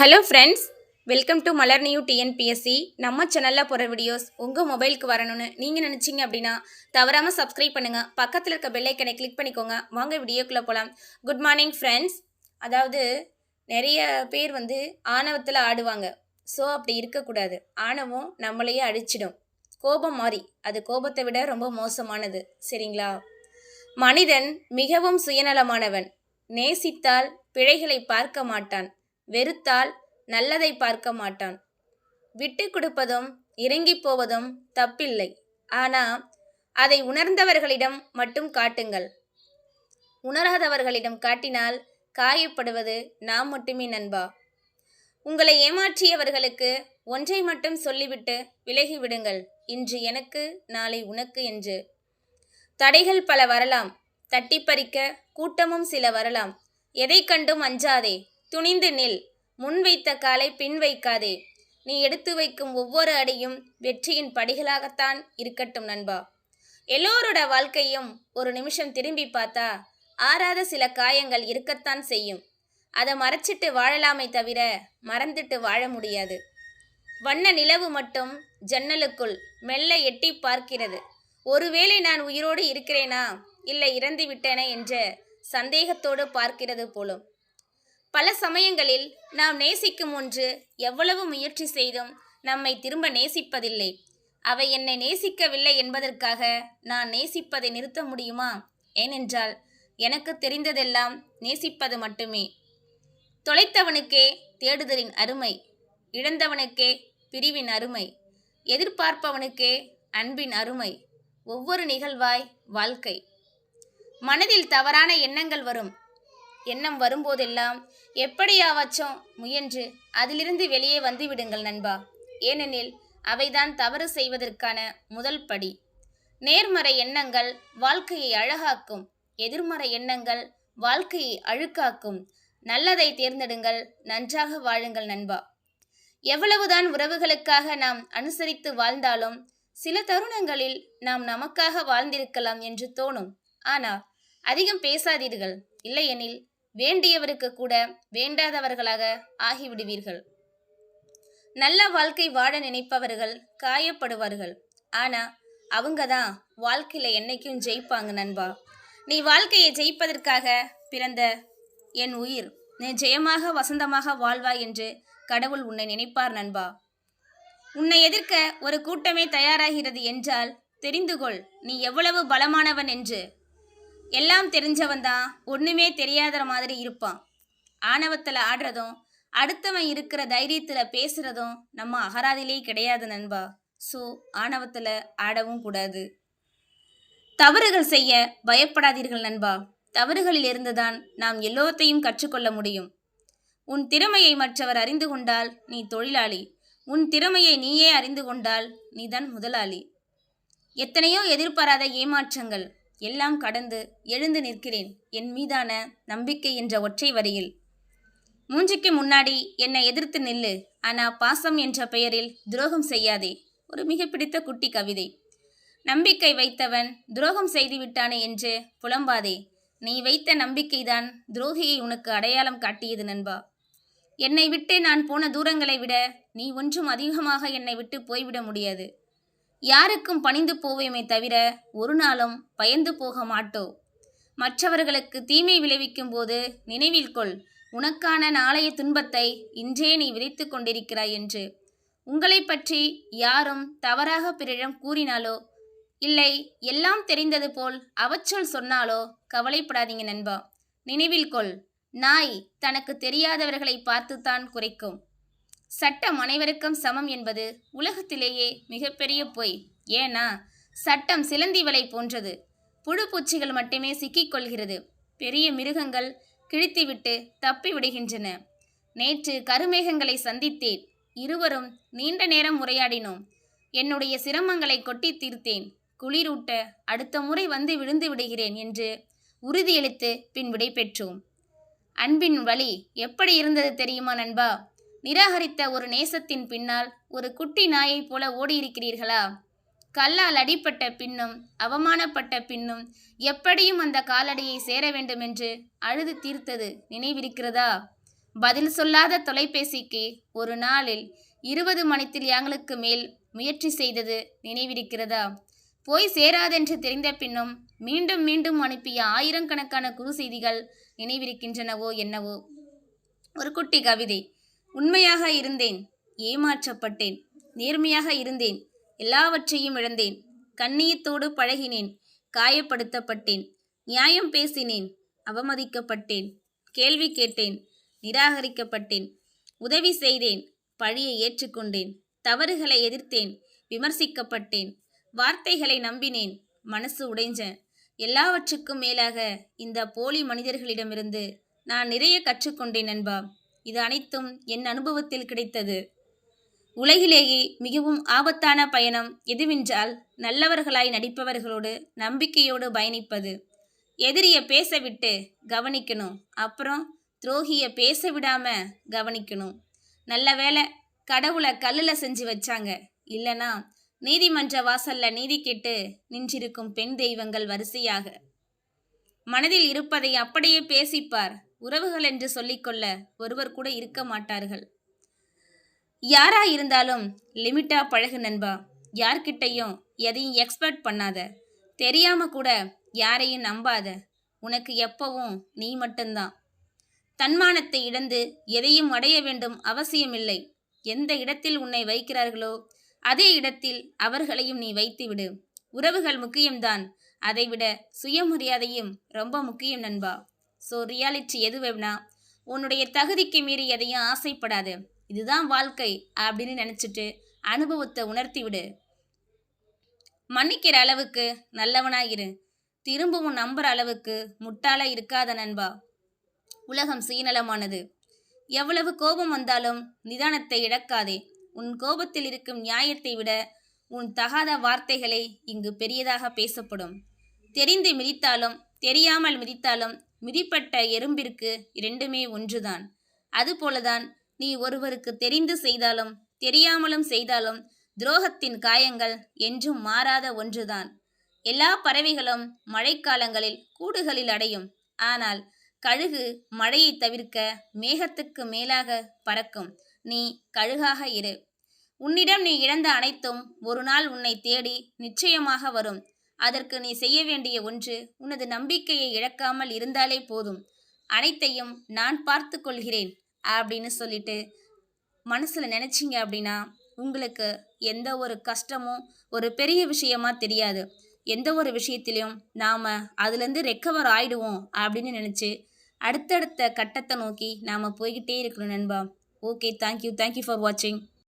Hello friends welcome to Malar new TNPSC நம்ம சேனலில் போகிற வீடியோஸ் உங்கள் மொபைலுக்கு வரணும்னு நீங்கள் நினச்சிங்க அப்படின்னா தவறாமல் சப்ஸ்கிரைப் பண்ணுங்கள் பக்கத்தில் இருக்க பெல்லைக்கனை கிளிக் பண்ணிக்கோங்க. வாங்க வீடியோக்குள்ளே போகலாம் குட் மார்னிங் ஃப்ரெண்ட்ஸ் அதாவது நிறைய பேர் வந்து ஆணவத்தில் ஆடுவாங்க. ஸோ அப்படி இருக்கக்கூடாது. ஆணவம் நம்மளையே அழிச்சிடும் கோபம் மாறி. அது கோபத்தை விட ரொம்ப மோசமானது. சரிங்களா? மனிதன் மிகவும் சுயநலமானவன். நேசித்தால் பிழைகளை பார்க்க மாட்டான். வெறுத்தால் நல்லதை பார்க்க மாட்டான். விட்டு கொடுப்பதும் இறங்கி போவதும் தப்பில்லை. ஆனா அதை உணர்ந்தவர்களிடம் மட்டும் காட்டுங்கள். உணராதவர்களிடம் காட்டினால் காயப்படுவது நாம் மட்டுமே நண்பா. உங்களை ஏமாற்றியவர்களுக்கு ஒன்றை மட்டும் சொல்லிவிட்டு விலகிவிடுங்கள் இன்று எனக்கு நாளை உனக்கு என்று. தடைகள் பல வரலாம். தட்டிப்பறிக்க கூட்டமும் சில வரலாம். எதை கண்டும் அஞ்சாதே. துணிந்து நில். முன் வைத்த காலை பின் வைக்காதே. நீ எடுத்து வைக்கும் ஒவ்வொரு அடியும் வெற்றியின் படிகளாகத்தான் இருக்கட்டும் நண்பா. எல்லோரோட வாழ்க்கையும் ஒரு நிமிஷம் திரும்பி பார்த்தா ஆறாத சில காயங்கள் இருக்கத்தான் செய்யும். அதை மறைச்சிட்டு வாழலாமே தவிர மறந்துட்டு வாழ முடியாது. வண்ண நிலவு மட்டும் ஜன்னலுக்குள் மெல்ல எட்டி பார்க்கிறது. ஒருவேளை நான் உயிரோடு இருக்கிறேனா? இல்லை இறந்து விட்டேனே என்ற சந்தேகத்தோடு பார்க்கிறது போலும். பல சமயங்களில் நாம் நேசிக்கும் ஒன்று எவ்வளவு முயற்சி செய்தும் நம்மை திரும்ப நேசிப்பதில்லை. அவை என்னை நேசிக்கவில்லை என்பதற்காக நான் நேசிப்பதை நிறுத்த முடியுமா? ஏனென்றால் எனக்கு தெரிந்ததெல்லாம் நேசிப்பது மட்டுமே. தொலைத்தவனுக்கே தேடுதலின் அருமை இழந்தவனுக்கே பிரிவின் அருமை எதிர்பார்ப்பவனுக்கே அன்பின் அருமை ஒவ்வொரு நிகழ்வாய் வாழ்க்கை. மனதில் தவறான எண்ணங்கள் வரும். எண்ணம் வரும்போதெல்லாம் எப்படியாவச்சும் முயன்று அதிலிருந்து வெளியே வந்து விடுங்கள் நண்பா. ஏனெனில் அவைதான் தவறு செய்வதற்கான முதல் படி. நேர்மறை எண்ணங்கள் வாழ்க்கையை அழகாக்கும் எதிர்மறை எண்ணங்கள் வாழ்க்கையை அழுக்காக்கும். நல்லதை தேர்ந்தெடுங்கள் நன்றாக வாழுங்கள் நண்பா. எவ்வளவுதான் உறவுகளுக்காக நாம் அனுசரித்து வாழ்ந்தாலும் சில தருணங்களில் நாம் நமக்காக வாழ்ந்திருக்கலாம் என்று தோணும். ஆனால் அதிகம் பேசாதீர்கள் இல்லையெனில் வேண்டியவருக்கு கூட வேண்டாதவர்களாக ஆகிவிடுவீர்கள். நல்ல வாழ்க்கை வாழ நினைப்பவர்கள் காயப்படுவார்கள். ஆனா அவங்க தான் வாழ்க்கையில என்னைக்கும் ஜெயிப்பாங்க நண்பா. நீ வாழ்க்கையை ஜெயிப்பதற்காக பிறந்த என் உயிர் நீ ஜெயமாக வசந்தமாக வாழ்வாய் என்று கடவுள் உன்னை நினைப்பார் நண்பா. உன்னை எதிர்க்க ஒரு கூட்டமே தயாராகிறது என்றால் தெரிந்து கொள் நீ எவ்வளவு பலமானவன் என்று எல்லாம் தெரிஞ்சவன் தான் ஒன்றுமே தெரியாத மாதிரி இருப்பான். ஆணவத்தில் ஆடுறதும் அடுத்தவன் இருக்கிற தைரியத்தில் பேசுகிறதும் நம்ம அகராதிலே கிடையாது நண்பா. ஸோ ஆணவத்தில் ஆடவும் கூடாது. தவறுகள் செய்ய பயப்படாதீர்கள் நண்பா. தவறுகளில் இருந்துதான் நாம் எல்லோத்தையும் கற்றுக்கொள்ள முடியும். உன் திறமையை மற்றவர் அறிந்து கொண்டால் நீ தொழிலாளி. உன் திறமையை நீயே அறிந்து கொண்டால் நீதான் முதலாளி. எத்தனையோ எதிர்பாராத ஏமாற்றங்கள். எல்லாம் கடந்து எழுந்து நிற்கிறேன். என் மீதான நம்பிக்கை என்ற ஒற்றை வரியில். மூஞ்சிக்கு முன்னாடி என்னை எதிர்த்து நில்லு. ஆனா பாசம் என்ற பெயரில் துரோகம் செய்யாதே. ஒரு மிக பிடித்த குட்டி கவிதை. நம்பிக்கை வைத்தவன் துரோகம் செய்து விட்டானே என்று புலம்பாதே. நீ வைத்த நம்பிக்கைதான் துரோகியை உனக்கு அடையாளம் காட்டியது நண்பா. என்னை விட்டு நான் போன தூரங்களை விட நீ ஒன்றும் அதிகமாக என்னை விட்டு போய்விட முடியாது. யாருக்கும் பணிந்து போவேமே தவிர ஒரு நாளும் பயந்து போக மாட்டோ. மற்றவர்களுக்கு தீமை விளைவிக்கும் போது நினைவில் கொள் உனக்கான நாளைய துன்பத்தை இன்றே நீ விதைத்து கொண்டிருக்கிறாய் என்று. உங்களை பற்றி யாரும் தவறாக பிறரிடம் கூறினாலோ இல்லை எல்லாம் தெரிந்தது போல் அவச்சொல் சொன்னாலோ கவலைப்படாதீங்க நண்பா. நினைவில் கொள் நாய் தனக்கு தெரியாதவர்களை பார்த்துத்தான் குறைக்கும். சட்டம் அனைவருக்கும் சமம் என்பது உலகத்திலேயே மிகப்பெரிய பொய். ஏன்னா சட்டம் சிலந்தி வலை போன்றது. புழு பூச்சிகள் மட்டுமே சிக்கிக்கொள்கிறது பெரிய மிருகங்கள் கிழித்துவிட்டு தப்பி விடுகின்றன. நேற்று கருமேகங்களை சந்தித்தேன். இருவரும் நீண்ட நேரம் உரையாடினோம். என்னுடைய சிரமங்களை கொட்டி தீர்த்தேன். குளிரூட்ட அடுத்த முறை வந்து விழுந்து விடுகிறேன் என்று உறுதியளித்து பின் விடை பெற்றோம் அன்பின் வழி எப்படி இருந்தது தெரியுமா நண்பா? நிராகரித்த ஒரு நேசத்தின் பின்னால் ஒரு குட்டி நாயைப் போல ஓடியிருக்கிறீர்களா? கல்லால் அடிப்பட்ட பின்னும் அவமானப்பட்ட பின்னும் எப்படியும் அந்த காலடியை சேர வேண்டுமென்று அழுது தீர்த்தது நினைவிருக்கிறதா? பதில் சொல்லாத தொலைபேசிக்கு ஒரு நாளில் இருபது மணித்தியாலங்களுக்கு மேல் முயற்சி செய்தது நினைவிருக்கிறதா? போய் சேராதென்று தெரிந்த பின்னும் மீண்டும் மீண்டும் அனுப்பிய ஆயிரக்கணக்கான குறுசெய்திகள் நினைவிருக்கின்றனவோ என்னவோ? ஒரு குட்டி கவிதை. உண்மையாக இருந்தேன் ஏமாற்றப்பட்டேன் நேர்மையாக இருந்தேன் எல்லாவற்றையும் இழந்தேன் கண்ணியத்தோடு பழகினேன் காயப்படுத்தப்பட்டேன் நியாயம் பேசினேன் அவமதிக்கப்பட்டேன் கேள்வி கேட்டேன் நிராகரிக்கப்பட்டேன் உதவி செய்தேன் பழியை ஏற்றுக்கொண்டேன் தவறுகளை எதிர்த்தேன் விமர்சிக்கப்பட்டேன் வார்த்தைகளை நம்பினேன் மனசு உடைஞ்சேன் எல்லாவற்றுக்கும் மேலாக இந்த போலி மனிதர்களிடமிருந்து நான் நிறைய கற்றுக்கொண்டேன் நண்பா. இது அனைத்தும் என் அனுபவத்தில் கிடைத்தது. உலகிலேயே மிகவும் ஆபத்தான பயணம் எதுவென்றால் நல்லவர்களாய் நடிப்பவர்களோடு நம்பிக்கையோடு பயணிப்பது. எதிரிய பேச விட்டு கவனிக்கணும். அப்புறம் துரோகிய பேச விடாம கவனிக்கணும். நல்ல வேளை கடவுளை கல்லில் செஞ்சு வச்சாங்க. இல்லனா நீதிமன்ற வாசல்ல நீதி கேட்டு நின்றிருக்கும் பெண் தெய்வங்கள் வரிசையாக. மனதில் இருப்பதை அப்படியே பேசிப்பார். உறவுகள் என்று சொல்லிக்கொள்ள ஒருவர் கூட இருக்க மாட்டார்கள். யாரா இருந்தாலும் லிமிட்டா பழகு நண்பா. யார்கிட்டையும் எதையும் எக்ஸ்பெக்ட் பண்ணாத. தெரியாம கூட யாரையும் நம்பாத. உனக்கு எப்பவும் நீ மட்டும்தான். தன்மானத்தை இழந்து எதையும் அடைய வேண்டும் அவசியமில்லை. எந்த இடத்தில் உன்னை வைக்கிறார்களோ அதே இடத்தில் அவர்களையும் நீ வைத்துவிடு உறவுகள் முக்கியம்தான். அதைவிட சுயமரியாதையும் ரொம்ப முக்கியம் நண்பா. ஸோ ரியாலிட்டி எது வேணா உன்னுடைய தகுதிக்கு மீறி எதையும் ஆசைப்படாது. இதுதான் வாழ்க்கை அப்படின்னு நினச்சிட்டு அனுபவத்தை உணர்த்தி விடு. மன்னிக்கிற அளவுக்கு நல்லவனாயிரு திரும்பவும் நம்புற அளவுக்கு முட்டாளா இருக்காத நண்பா. உலகம் சுயநலமானது. எவ்வளவு கோபம் வந்தாலும் நிதானத்தை இழக்காதே. உன் கோபத்தில் இருக்கும் நியாயத்தை விட உன் தகாத வார்த்தைகளை இங்கு பெரியதாக பேசப்படும். தெரிந்து மிதித்தாலும் தெரியாமல் மிதித்தாலும் மிதிப்பட்ட எறும்பிற்கு இரண்டுமே ஒன்றுதான். அதுபோலதான் நீ ஒருவருக்கு தெரிந்து செய்தாலும் தெரியாமலும் செய்தாலும் துரோகத்தின் காயங்கள் என்றும் மாறாத ஒன்றுதான். எல்லா பறவைகளும் மழைக்காலங்களில் கூடுகளில் அடையும். ஆனால் கழுகு மழையை தவிர்க்க மேகத்துக்கு மேலாக பறக்கும். நீ கழுகாக இரு. உன்னிடம் நீ இழந்த அனைத்தும் ஒரு நாள் உன்னை தேடி நிச்சயமாக வரும். அதற்கு நீ செய்ய வேண்டிய ஒன்று உனது நம்பிக்கையை இழக்காமல் இருந்தாலே போதும். அனைத்தையும் நான் பார்த்து கொள்கிறேன் அப்படின்னு சொல்லிட்டு மனசில் நினச்சிங்க அப்படின்னா உங்களுக்கு எந்த ஒரு கஷ்டமும் ஒரு பெரிய விஷயமா தெரியாது. எந்த ஒரு விஷயத்திலையும் நாம் அதுலேருந்து ரெக்கவர் ஆயிடுவோம் அப்படின்னு நினச்சி அடுத்தடுத்த கட்டத்தை நோக்கி நாம் போய்கிட்டே இருக்கணும் நண்பா. ஓகே தேங்க்யூ தேங்க்யூ ஃபார் வாட்சிங்